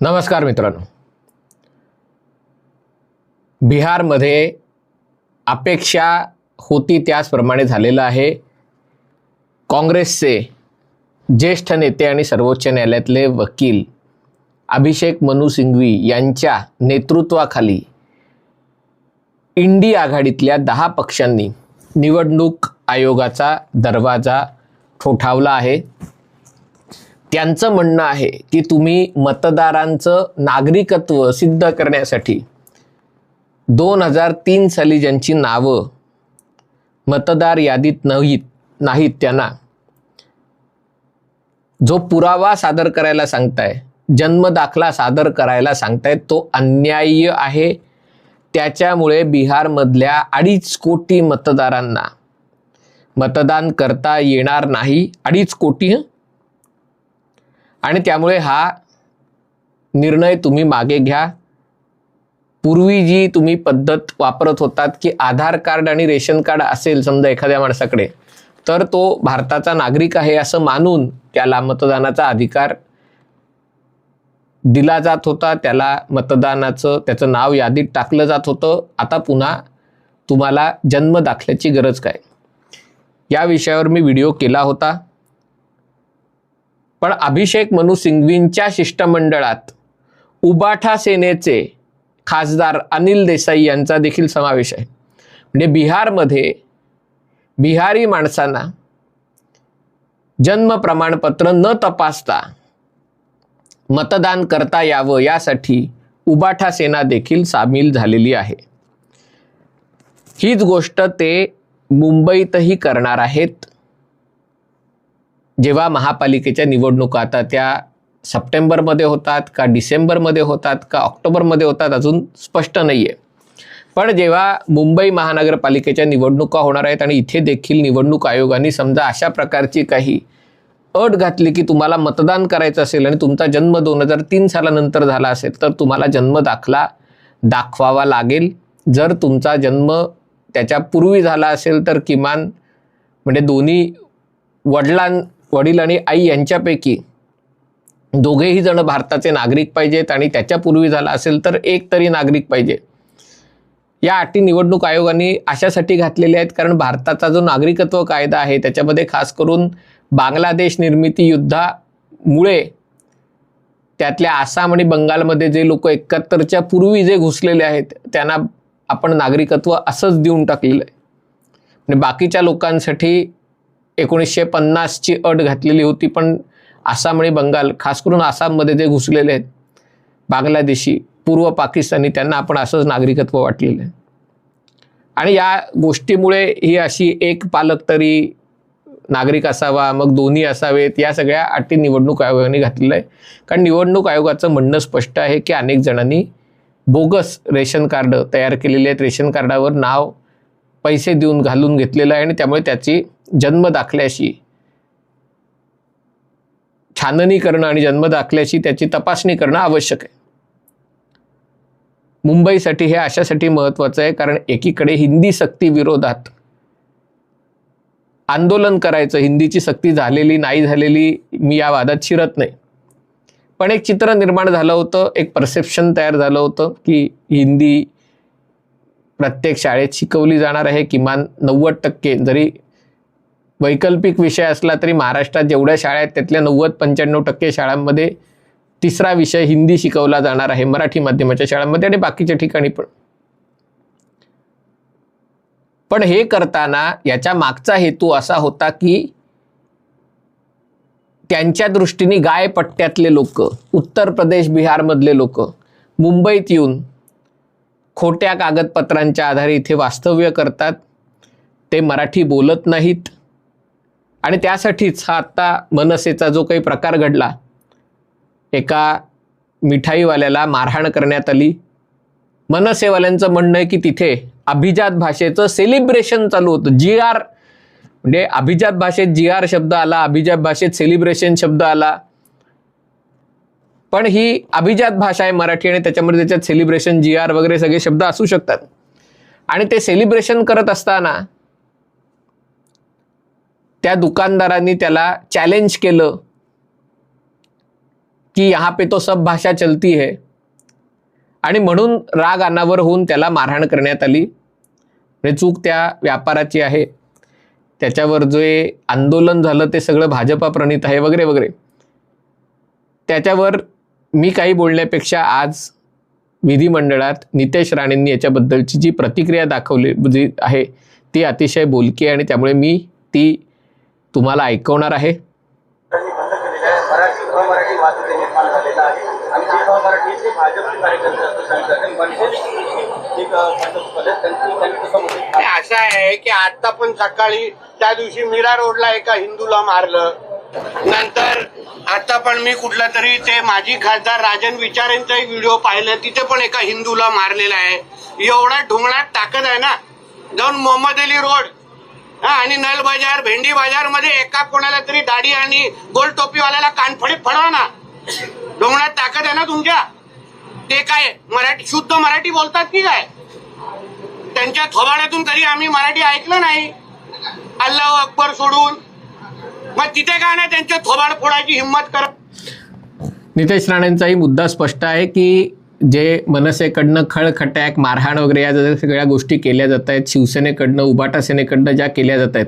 नमस्कार मित्रांनो. बिहारमध्ये अपेक्षा होती त्याचप्रमाणे झालेलं आहे. काँग्रेसचे ज्येष्ठ नेते आणि सर्वोच्च न्यायालयातले वकील अभिषेक मनु सिंघवी यांच्या नेतृत्वाखाली इंडी आघाडीतल्या दहा पक्षांनी निवडणूक आयोगाचा दरवाजा ठोठावला आहे. त्यांचं म्हणणं आहे की तुम्ही मतदारांचं नागरिकत्व सिद्ध करण्यासाठी दोन हजार तीन साली ज्यांची नावं मतदार यादीत नाहीत नाहीत त्यांना जो पुरावा सादर करायला सांगताय जन्म दाखला सादर करायला सांगताय तो अन्याय्य आहे. त्याच्यामुळे बिहारमधल्या अडीच कोटी मतदारांना मतदान करता येणार नाही. अडीच कोटी आणि त्यामुळे हा निर्णय तुम्ही मागे घ्या. पूर्वी जी तुम्ही पद्धत वापरत होतात की आधार कार्ड आणि रेशन कार्ड असेल समजा एखाद्या माणसाकडे तर तो भारताचा नागरिक आहे असं मानून त्याला मतदानाचा अधिकार दिला जात होता. त्याला मतदानाचं त्याचं नाव यादीत टाकलं जात होतं. आता पुन्हा तुम्हाला जन्म दाखल्याची गरज काय? या विषयावर मी व्हिडिओ केला होता. पण अभिषेक मनु सिंघवींच्या शिष्टमंडळात उबाठा सेनेचे खासदार अनिल देसाई यांचा देखील समावेश आहे. म्हणजे बिहारमध्ये बिहारी माणसांना जन्म प्रमाणपत्र न तपासता मतदान करता यावं यासाठी उबाठा सेना देखील सामील झालेली आहे. हीच गोष्ट ते मुंबईतही करणार आहेत. जेव्हा महापालिकेच्या निवडणुका आता त्या सप्टेंबरमध्ये होतात का डिसेंबरमध्ये होतात का ऑक्टोबरमध्ये होतात अजून स्पष्ट नाही आहे पण जेव्हा मुंबई महानगरपालिकेच्या निवडणुका होणार आहेत आणि इथे देखील निवडणूक आयोगाने समजा अशा प्रकारची काही अट घातली की तुम्हाला मतदान करायचं असेल आणि तुमचा जन्म दोन हजार तीन सालानंतर झाला असेल तर तुम्हाला जन्म दाखला दाखवावा लागेल. जर तुमचा जन्म त्याच्यापूर्वी झाला असेल तर किमान म्हणजे दोन्ही वडिलां वडील आणि आई यांच्यापैकी दोघेही जण भारताचे नागरिक पाहिजेत आणि त्याच्यापूर्वी झाला असेल तर एक तरी नागरिक पाहिजे. या अटी निवडणूक आयोगाने अशासाठी घातलेल्या आहेत कारण भारताचा जो नागरिकत्व कायदा आहे त्याच्यामध्ये खास करून बांगलादेश निर्मिती युद्धामुळे त्यातल्या आसाम आणि बंगालमध्ये जे लोक एकाहत्तरच्या पूर्वी जे घुसलेले आहेत त्यांना आपण नागरिकत्व असंच देऊन टाकलेलं आहे. म्हणजे बाकीच्या लोकांसाठी एकोणीसशे पन्नासची अट घातलेली होती पण आसाम आणि बंगाल खास करून आसाममध्ये जे घुसलेले आहेत बांगलादेशी पूर्व पाकिस्तानी त्यांना आपण असंच नागरिकत्व वाटलेलं आहे. आणि या गोष्टीमुळे ही अशी एक पालक तरी नागरिक असावा मग दोन्ही असावेत या सगळ्या अटी निवडणूक आयोगाने घातलेलं आहे कारण निवडणूक आयोगाचं म्हणणं स्पष्ट आहे की अनेक जणांनी बोगस रेशन कार्ड तयार केलेले आहेत. रेशन कार्डावर नाव पैसे देऊन घालून घेतलेलं आहे आणि त्यामुळे त्याची जन्म दाखल्याशी छाननी करणं आणि जन्म दाखल्याशी त्याची तपासणी करणं आवश्यक आहे. मुंबईसाठी हे अशासाठी महत्त्वाचं आहे कारण एकीकडे हिंदी सक्ती विरोधात आंदोलन करायचं हिंदीची सक्ती झालेली नाही झालेली मी या वादात शिरत नाही. पण एक चित्र निर्माण झालं होतं एक परसेप्शन तयार झालं होतं की हिंदी प्रत्येक शाळेत शिकवली जाणार आहे किमान नव्वद टक्के जरी वैकल्पिक विषय असला तरी महाराष्ट्रात जेवढ्या शाळा आहेत त्यातल्या नव्वद पंच्याण्णव टक्के शाळांमध्ये तिसरा विषय हिंदी शिकवला जाणार आहे मराठी माध्यमाच्या शाळांमध्ये आणि बाकीच्या ठिकाणी पण. पण हे करताना याच्या मागचा हेतू असा होता की त्यांच्या दृष्टीने गायपट्ट्यातले लोक उत्तर प्रदेश बिहारमधले लोक मुंबईत येऊन खोट्या कागदपत्रांच्या आधारे इथे वास्तव्य करतात ते मराठी बोलत नाहीत आणि त्यासाठीच हा आत्ता मनसेचा जो काही प्रकार घडला एका मिठाईवाल्याला मारहाण करण्यात आली. मनसेवाल्यांचं म्हणणं आहे की तिथे अभिजात भाषेचं सेलिब्रेशन चालू होतं. जी आर म्हणजे अभिजात भाषेत जी आर शब्द आला अभिजात भाषेत सेलिब्रेशन शब्द आला. पण ही अभिजात भाषा आहे मराठी आणि त्याच्यामध्ये त्याच्यात सेलिब्रेशन जी आर वगैरे सगळे शब्द असू शकतात. आणि ते सेलिब्रेशन करत असताना त्या दुकानदारांनी त्याला चॅलेंज केलं की यहाँ पे तो सब भाषा चलती है. आणि म्हणून राग अनावर होऊन त्याला मारहाण करण्यात आली. म्हणजे चूक त्या व्यापाराची आहे. त्याच्यावर जे आंदोलन झालं ते सगळं भाजपा प्रणित आहे वगैरे वगैरे. त्याच्यावर मी काही बोलण्यापेक्षा आज विधिमंडळात नितेश राणेंनी याच्याबद्दलची जी प्रतिक्रिया दाखवली जी आहे ती अतिशय बोलकी आहे आणि त्यामुळे मी ती तुम्हाला ऐकवणार आहे? असं आहे की आता पण सकाळी त्या दिवशी मीरा रोडला एका हिंदूला मारलं. नंतर आता पण मी कुठला तरी ते माजी खासदार राजन विचारेंचा एक व्हिडिओ पाहिला तिथे पण एका हिंदूला मारलेला आहे. एवढा ढोंगणात ताकद आहे ना. जाऊन मोहम्मद अली रोड आणि नल बाजार भेंडी बाजारमध्ये एका कोणाला तरी दाढी आणि गोल टोपीवाल्याला कानफडीत फडवा ना. ढोंगणात ताकद आहे ना तुमच्या? ते काय मराठी शुद्ध मराठी बोलतात की काय? त्यांच्या थोबाड्यातून कधी आम्ही मराठी ऐकलं नाही. अल्लाह अकबर सोडून. मग तिथे काय नाही त्यांच्या थोबाड फोडायची हिंमत करत? नितेश राणेंचाही मुद्दा स्पष्ट आहे की जे मनसेकडनं खळखटॅक मारहाण वगैरे या ज्या सगळ्या गोष्टी केल्या जात आहेत शिवसेनेकडनं उबाटा सेनेकडनं ज्या केल्या जात आहेत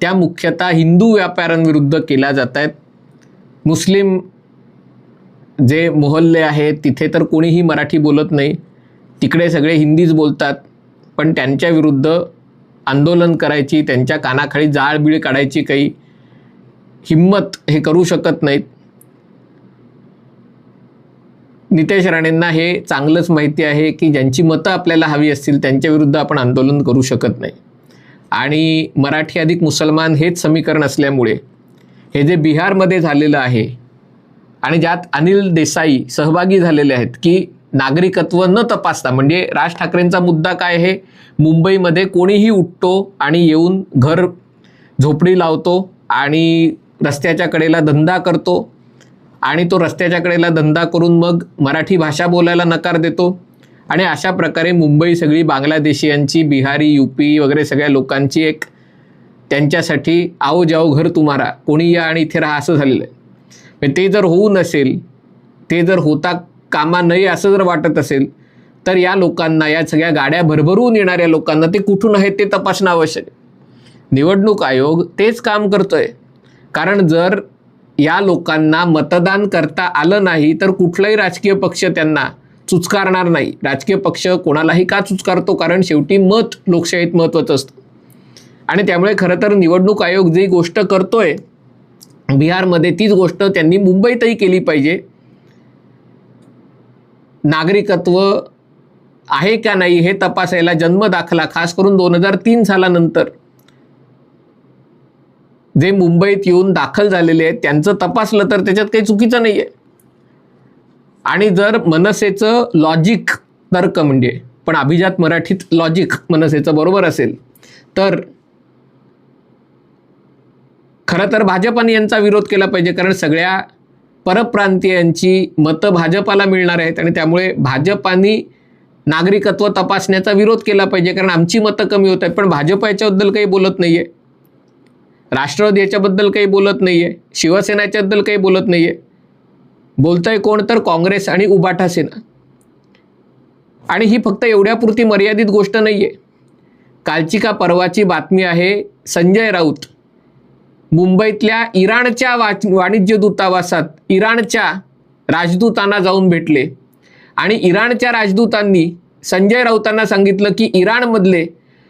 त्या मुख्यतः हिंदू व्यापाऱ्यांविरुद्ध केल्या जात आहेत. मुस्लिम जे मोहल्ले आहेत तिथे तर कोणीही मराठी बोलत नाही. तिकडे सगळे हिंदीच बोलतात. पण त्यांच्या विरुद्ध आंदोलन करायची त्यांच्या कानाखाली जाळबीळ काढायची काही हिंमत हे करू शकत नाहीत. नितेश राणेंना हे चांगलंच माहिती आहे की ज्यांची मतं आपल्याला हवी असतील त्यांच्याविरुद्ध आपण आंदोलन करू शकत नाही. आणि मराठी अधिक मुसलमान हेच समीकरण असल्यामुळे हे जे बिहारमध्ये झालेलं आहे आणि ज्यात अनिल देसाई सहभागी झालेले आहेत की नागरिकत्व न तपासता म्हणजे राज ठाकरेंचा मुद्दा काय आहे? मुंबईमध्ये कोणीही उठतो आणि येऊन घर झोपडी लावतो आणि रस्त्याच्या कडेला धंदा करतो आणि तो रस्त्याच्या कडेला धंदा करून मग मराठी भाषा बोलायला नकार देतो. आणि अशा प्रकारे मुंबई सगळी बांगलादेशीयांची बिहारी युपी वगैरे सगळ्या लोकांची एक त्यांच्यासाठी आओ जाओ घर तुम्हारा कोणी या आणि इथे राहा असं झालेलं आहे. ते जर होऊ नसेल ते जर होता कामा नये असं जर वाटत असेल तर या लोकांना या सगळ्या गाड्या भरभरून येणाऱ्या लोकांना ते कुठून आहेत ते तपासणं आवश्यक आहे. निवडणूक आयोग तेच काम करतोय. कारण जर या लोकांना मतदान करता आलं नाही तर कुठलाही राजकीय पक्ष त्यांना चुचकारणार नाही. राजकीय पक्ष कोणालाही का चुचकारतो? कारण शेवटी मत लोकशाहीत महत्त्वाचं असतं. आणि त्यामुळे खरं तर निवडणूक आयोग जी गोष्ट करतोय बिहारमध्ये तीच गोष्ट त्यांनी मुंबईतही केली पाहिजे. नागरिकत्व आहे का नाही हे तपासायला जन्म दाखला खास करून दोन हजार तीन सालानंतर. जे मुंबईत येऊन दाखल झालेले आहेत त्यांचं तपासलं तर त्याच्यात काही चुकीचं नाही आहे आणि जर मनसेचं लॉजिक तर्क म्हणजे पण अभिजात मराठीत लॉजिक मनसेचं बरोबर असेल तर खरं तर भाजपाने यांचा विरोध केला पाहिजे कारण सगळ्या परप्रांतीयांची मतं भाजपाला मिळणार आहेत आणि त्यामुळे भाजपाने नागरिकत्व तपासण्याचा विरोध केला पाहिजे कारण आमची मतं कमी होत आहेत पण भाजप याच्याबद्दल काही बोलत नाही आहे राष्ट्रवादी याच्याबद्दल काही बोलत नाही आहे शिवसेना याच्याबद्दल काही बोलत नाही आहे बोलतंय कोण तर काँग्रेस आणि उबाठा सेना. आणि ही फक्त एवढ्यापुरती मर्यादित गोष्ट नाही आहे कालची का परवाची बातमी आहे संजय राऊत. मुंबईतल्या इराणच्या वा वाणिज्य दूतावासात इराणच्या राजदूतांना जाऊन भेटले. आणि इराणच्या राजदूतांनी संजय राऊतांना सांगितलं की इराणमधले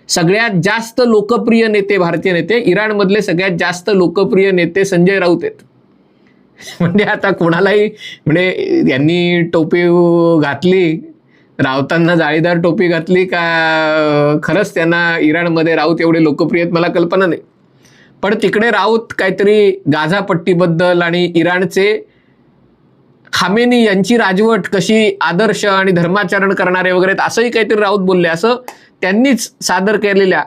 सगळ्यात जास्त लोकप्रिय नेते भारतीय नेते इराणमधले सगळ्यात जास्त लोकप्रिय नेते संजय राऊत आहेत. म्हणजे आता कोणालाही म्हणजे यांनी टोपी घातली राऊतांना जाळीदार टोपी घातली का खरंच त्यांना इराणमध्ये राऊत एवढे लोकप्रिय आहेत मला कल्पना नाही. पण तिकडे राऊत काहीतरी गाझा पट्टीबद्दल आणि इराणचे खामेनी यांची राजवट कशी आदर्श आणि धर्माचरण करणारे वगैरे असंही काहीतरी राऊत बोलले. असं त्यांनीच सादर केलेल्या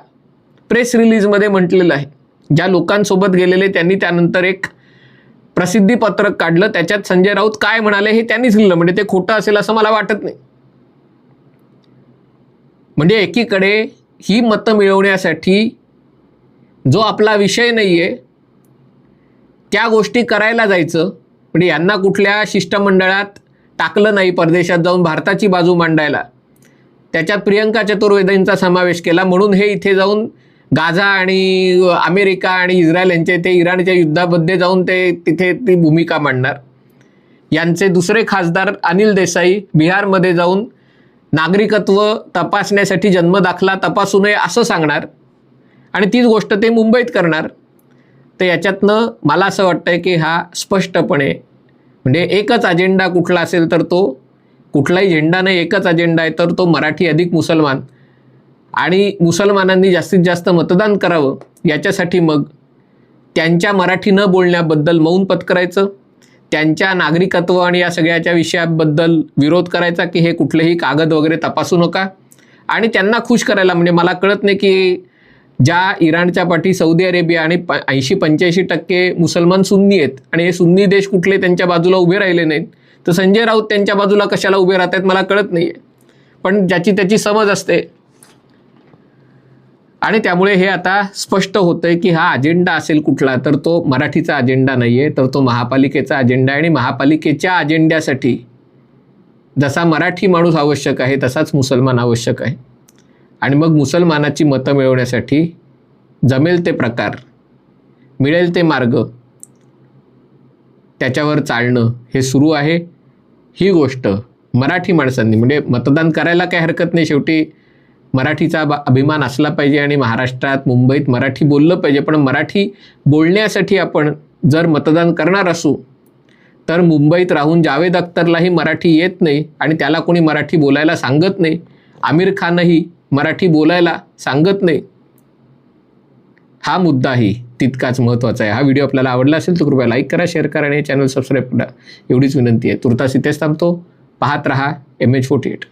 प्रेस रिलीजमध्ये म्हटलेलं आहे. ज्या लोकांसोबत गेलेले त्यांनी त्यानंतर एक प्रसिद्धी पत्रक काढलं. त्याच्यात संजय राऊत काय म्हणाले हे त्यांनीच लिहिलं. म्हणजे ते खोटं असेल असं मला वाटत नाही. म्हणजे एकीकडे ही मतं मिळवण्यासाठी जो आपला विषय नाही आहे त्या गोष्टी करायला जायचं म्हणजे यांना कुठल्या शिष्टमंडळात टाकलं नाही परदेशात जाऊन भारताची बाजू मांडायला? त्याच्यात प्रियंका चतुर्वेदींचा समावेश केला. म्हणून हे इथे जाऊन गाझा आणि अमेरिका आणि इस्रायल यांचे ते इराणच्या युद्धामध्ये जाऊन ते तिथे ती भूमिका मांडणार. यांचे दुसरे खासदार अनिल देसाई बिहारमध्ये जाऊन नागरिकत्व तपासण्यासाठी जन्मदाखला तपासू नये असं सांगणार. आणि तीच गोष्ट ते मुंबईत करणार. तर याच्यातनं मला असं वाटतं की हा स्पष्टपणे म्हणजे एकच अजेंडा कुठला असेल तर तो कुठलाही झेंडा नाही एकच अजेंडा आहे तर तो मराठी अधिक मुसलमान. आणि मुसलमानांनी जास्तीत जास्त मतदान करावं याच्यासाठी मग त्यांच्या मराठी न बोलण्याबद्दल मौन पत्करायचं त्यांच्या नागरिकत्व आणि या सगळ्याच्या विषयाबद्दल विरोध करायचा की हे कुठलेही कागद वगैरे तपासू नका. आणि त्यांना खुश करायला म्हणजे मला कळत नाही की ज्या इराणच्या पाठी सौदी अरेबिया आणि प ऐंशी पंच्याऐंशी टक्के मुसलमान सुन्नी आहेत आणि हे सुन्नी देश कुठले त्यांच्या बाजूला उभे राहिले नाहीत तर संजय राऊत त्यांच्या बाजूला कशाला उभे राहत आहेत मला कळत नाही आहे पण ज्याची त्याची समज असते. आणि त्यामुळे हे आता स्पष्ट होतंय की हा अजेंडा असेल कुठला तर तो मराठीचा अजेंडा नाही आहे तर तो महापालिकेचा अजेंडा आहे आणि महापालिकेच्या अजेंड्यासाठी जसा मराठी माणूस आवश्यक आहे तसाच मुसलमान आवश्यक आहे. आणि मग मुसलमानाची मतं मिळवण्यासाठी जमेल ते प्रकार मिळेल ते मार्ग त्याच्यावर चालणं हे सुरू आहे. ही गोष्ट मराठी माणसांनी म्हणजे मतदान करायला काही हरकत नाही. शेवटी मराठीचा अभिमान असला पाहिजे आणि महाराष्ट्रात मुंबईत मराठी बोललं पाहिजे. पण मराठी बोलण्यासाठी आपण जर मतदान करणार असू तर मुंबईत राहून जावेद अख्तरलाही मराठी येत नाही आणि त्याला कोणी मराठी बोलायला सांगत नाही. आमिर खानही मराठी बोलायला सांगत नाही. हा मुद्दाही तितकाच महत्त्वाचा आहे. हा व्हिडिओ आपल्याला आवडला असेल तर कृपया लाईक करा शेअर करा आणि चॅनल सबस्क्राईब करा. एवढीच विनंती आहे. तुर्तास इथेच थांबतो. पाहत रहा एम एच फोर्टी एट